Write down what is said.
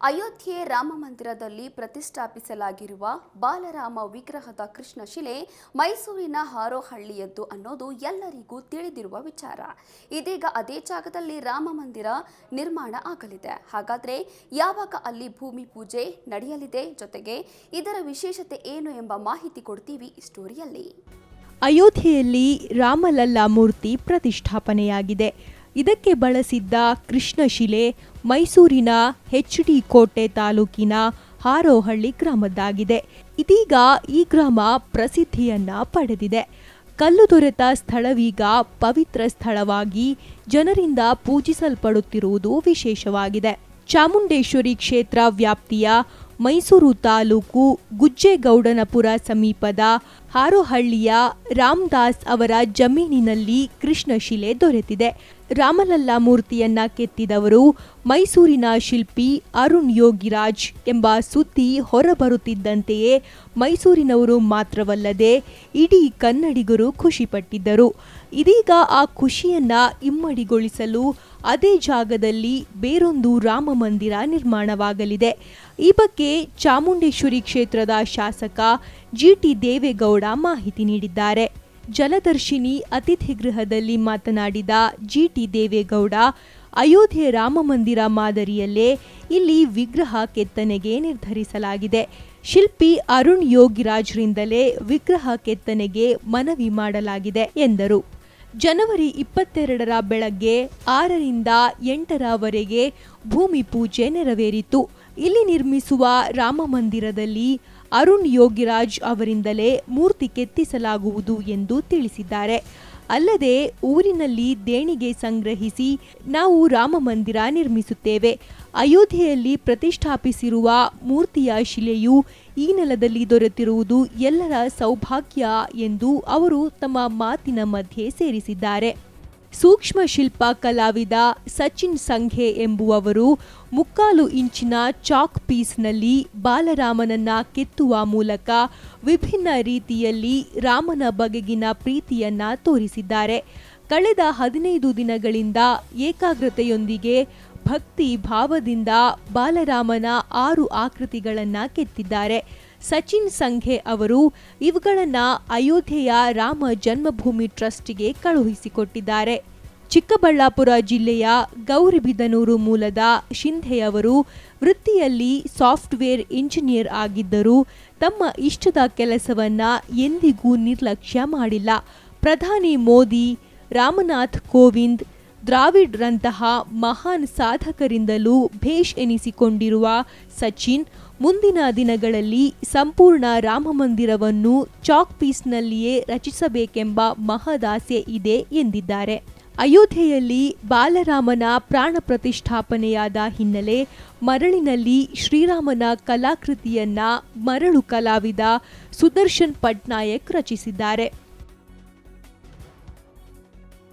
ಅಯೋಧ್ಯೆ ರಾಮ ಮಂದಿರದಲ್ಲಿ ಪ್ರತಿಷ್ಠಾಪಿಸಲಾಗಿರುವ ಬಾಲರಾಮ ವಿಗ್ರಹದ ಕೃಷ್ಣಶಿಲೆ ಮೈಸೂರಿನ ಹಾರೋಹಳ್ಳಿಯದ್ದು ಅನ್ನೋದು ಎಲ್ಲರಿಗೂ ತಿಳಿದಿರುವ ವಿಚಾರ. ಇದೀಗ ಅದೇ ಜಾಗದಲ್ಲಿ ರಾಮ ಮಂದಿರ ನಿರ್ಮಾಣ ಆಗಲಿದೆ. ಹಾಗಾದರೆ ಯಾವಾಗ ಅಲ್ಲಿ ಭೂಮಿ ಪೂಜೆ ನಡೆಯಲಿದೆ? ಜೊತೆಗೆ ಇದರ ವಿಶೇಷತೆ ಏನು ಎಂಬ ಮಾಹಿತಿ ಕೊಡ್ತೀವಿ ಈ ಸ್ಟೋರಿಯಲ್ಲಿ. ಅಯೋಧ್ಯೆಯಲ್ಲಿ ರಾಮಲಲ್ಲಾ ಮೂರ್ತಿ ಪ್ರತಿಷ್ಠಾಪನೆಯಾಗಿದೆ. ಇದಕ್ಕೆ ಬಳಸಿದ್ದ ಕೃಷ್ಣಶಿಲೆ ಮೈಸೂರಿನ ಎಚ್ ಡಿ ಕೋಟೆ ತಾಲೂಕಿನ ಹಾರೋಹಳ್ಳಿ ಗ್ರಾಮದ್ದಾಗಿದೆ. ಇದೀಗ ಈ ಗ್ರಾಮ ಪ್ರಸಿದ್ಧಿಯನ್ನ ಪಡೆದಿದೆ. ಕಲ್ಲು ದೊರೆತ ಸ್ಥಳವೀಗ ಪವಿತ್ರ ಸ್ಥಳವಾಗಿ ಜನರಿಂದ ಪೂಜಿಸಲ್ಪಡುತ್ತಿರುವುದು ವಿಶೇಷವಾಗಿದೆ. ಚಾಮುಂಡೇಶ್ವರಿ ಕ್ಷೇತ್ರ ವ್ಯಾಪ್ತಿಯ ಮೈಸೂರು ತಾಲೂಕು ಗುಜ್ಜೆಗೌಡನಪುರ ಸಮೀಪದ ಹಾರೋಹಳ್ಳಿಯ ರಾಮದಾಸ್ ಅವರ ಜಮೀನಿನಲ್ಲಿ ಕೃಷ್ಣಶಿಲೆ ದೊರೆತಿದೆ. ರಾಮಲಲ್ಲಾ ಮೂರ್ತಿಯನ್ನ ಕೆತ್ತಿದವರು ಮೈಸೂರಿನ ಶಿಲ್ಪಿ ಅರುಣ್ ಯೋಗಿರಾಜ್ ಎಂಬ ಸುದ್ದಿ ಹೊರಬರುತ್ತಿದ್ದಂತೆಯೇ ಮೈಸೂರಿನವರು ಮಾತ್ರವಲ್ಲದೆ ಇಡೀ ಕನ್ನಡಿಗರು ಖುಷಿಪಟ್ಟಿದ್ದರು. ಇದೀಗ ಆ ಖುಷಿಯನ್ನ ಇಮ್ಮಡಿಗೊಳಿಸಲು ಅದೇ ಜಾಗದಲ್ಲಿ ಬೇರೊಂದು ರಾಮ ಮಂದಿರ ನಿರ್ಮಾಣವಾಗಲಿದೆ. ಈ ಬಗ್ಗೆ ಚಾಮುಂಡೇಶ್ವರಿ ಕ್ಷೇತ್ರದ ಶಾಸಕ ಜಿಟಿ ದೇವೇಗೌಡ ಮಾಹಿತಿ ನೀಡಿದ್ದಾರೆ. ಜಲದರ್ಶಿನಿ ಅತಿಥಿ ಗೃಹದಲ್ಲಿ ಮಾತನಾಡಿದ ಜಿಟಿ ದೇವೇಗೌಡ, ಅಯೋಧ್ಯೆ ರಾಮ ಮಂದಿರ ಮಾದರಿಯಲ್ಲೇ ಇಲ್ಲಿ ವಿಗ್ರಹ ಕೆತ್ತನೆಗೆ ನಿರ್ಧರಿಸಲಾಗಿದೆ. ಶಿಲ್ಪಿ ಅರುಣ್ ಯೋಗಿರಾಜ್ರಿಂದಲೇ ವಿಗ್ರಹ ಕೆತ್ತನೆಗೆ ಮನವಿ ಮಾಡಲಾಗಿದೆ ಎಂದರು. ಜನವರಿ ಇಪ್ಪತ್ತೆರಡರ ಬೆಳಗ್ಗೆ ಆರರಿಂದ ಎಂಟರವರೆಗೆ ಭೂಮಿ ಪೂಜೆ ನೆರವೇರಿತು. ಇಲ್ಲಿ ನಿರ್ಮಿಸುವ ರಾಮ ಮಂದಿರದಲ್ಲಿ ಅರುಣ್ ಯೋಗಿರಾಜ್ ಅವರಿಂದಲೇ ಮೂರ್ತಿ ಕೆತ್ತಿಸಲಾಗುವುದು ಎಂದು ತಿಳಿಸಿದ್ದಾರೆ. ಅಲ್ಲದೆ ಊರಿನಲ್ಲಿ ದೇಣಿಗೆ ಸಂಗ್ರಹಿಸಿ ನಾವು ರಾಮ ಮಂದಿರ ನಿರ್ಮಿಸುತ್ತೇವೆ. ಅಯೋಧ್ಯೆಯಲ್ಲಿ ಪ್ರತಿಷ್ಠಾಪಿಸಿರುವ ಮೂರ್ತಿಯ ಶಿಲೆಯು ಈ ನೆಲದಲ್ಲಿ ದೊರೆತಿರುವುದು ಎಲ್ಲರ ಸೌಭಾಗ್ಯ ಎಂದು ಅವರು ತಮ್ಮ ಮಾತಿನ ಮಧ್ಯೆ ಸೇರಿಸಿದ್ದಾರೆ. ಸೂಕ್ಷ್ಮ ಶಿಲ್ಪ ಕಲಾವಿದ ಸಚಿನ್ ಸಂಘೆ ಎಂಬುವವರು ಮುಕ್ಕಾಲು ಇಂಚಿನ ಚಾಕ್ ಪೀಸ್ನಲ್ಲಿ ಬಾಲರಾಮನನ್ನ ಕೆತ್ತುವ ಮೂಲಕ ವಿಭಿನ್ನ ರೀತಿಯಲ್ಲಿ ರಾಮನ ಬಗೆಗಿನ ಪ್ರೀತಿಯನ್ನ ತೋರಿಸಿದ್ದಾರೆ. ಕಳೆದ ಹದಿನೈದು ದಿನಗಳಿಂದ ಏಕಾಗ್ರತೆಯೊಂದಿಗೆ ಭಕ್ತಿ ಭಾವದಿಂದ ಬಾಲರಾಮನ ಆರು ಆಕೃತಿಗಳನ್ನು ಕೆತ್ತಿದ್ದಾರೆ. ಸಚಿನ್ ಸಂಘೆ ಅವರು ಇವುಗಳನ್ನು ಅಯೋಧ್ಯೆಯ ರಾಮ ಜನ್ಮಭೂಮಿ ಟ್ರಸ್ಟ್ಗೆ ಕಳುಹಿಸಿಕೊಟ್ಟಿದ್ದಾರೆ. ಚಿಕ್ಕಬಳ್ಳಾಪುರ ಜಿಲ್ಲೆಯ ಗೌರಿಬಿದನೂರು ಮೂಲದ ಶಿಂಧೆಯವರು ವೃತ್ತಿಯಲ್ಲಿ ಸಾಫ್ಟ್ವೇರ್ ಇಂಜಿನಿಯರ್ ಆಗಿದ್ದರೂ ತಮ್ಮ ಇಷ್ಟದ ಕೆಲಸವನ್ನ ಎಂದಿಗೂ ನಿರ್ಲಕ್ಷ್ಯ ಮಾಡಿಲ್ಲ. ಪ್ರಧಾನಿ ಮೋದಿ, ರಾಮನಾಥ್ ಕೋವಿಂದ್ ದ್ರಾವಿಡ್ರಂತಹ ಮಹಾನ್ ಸಾಧಕರಿಂದಲೂ ಭೇಷ್ ಎನಿಸಿಕೊಂಡಿರುವ ಸಚಿನ್, ಮುಂದಿನ ದಿನಗಳಲ್ಲಿ ಸಂಪೂರ್ಣ ರಾಮಮಂದಿರವನ್ನು ಚಾಕ್ ಪೀಸ್ನಲ್ಲಿಯೇ ರಚಿಸಬೇಕೆಂಬ ಮಹದಾಸೆ ಇದೆ ಎಂದಿದ್ದಾರೆ. ಅಯೋಧ್ಯೆಯಲ್ಲಿ ಬಾಲರಾಮನ ಪ್ರಾಣ ಪ್ರತಿಷ್ಠಾಪನೆಯಾದ ಹಿನ್ನೆಲೆ ಮರಳಿನಲ್ಲಿ ಶ್ರೀರಾಮನ ಕಲಾಕೃತಿಯನ್ನ ಮರಳು ಕಲಾವಿದ ಸುದರ್ಶನ್ ಪಟ್ನಾಯಕ್ ರಚಿಸಿದ್ದಾರೆ.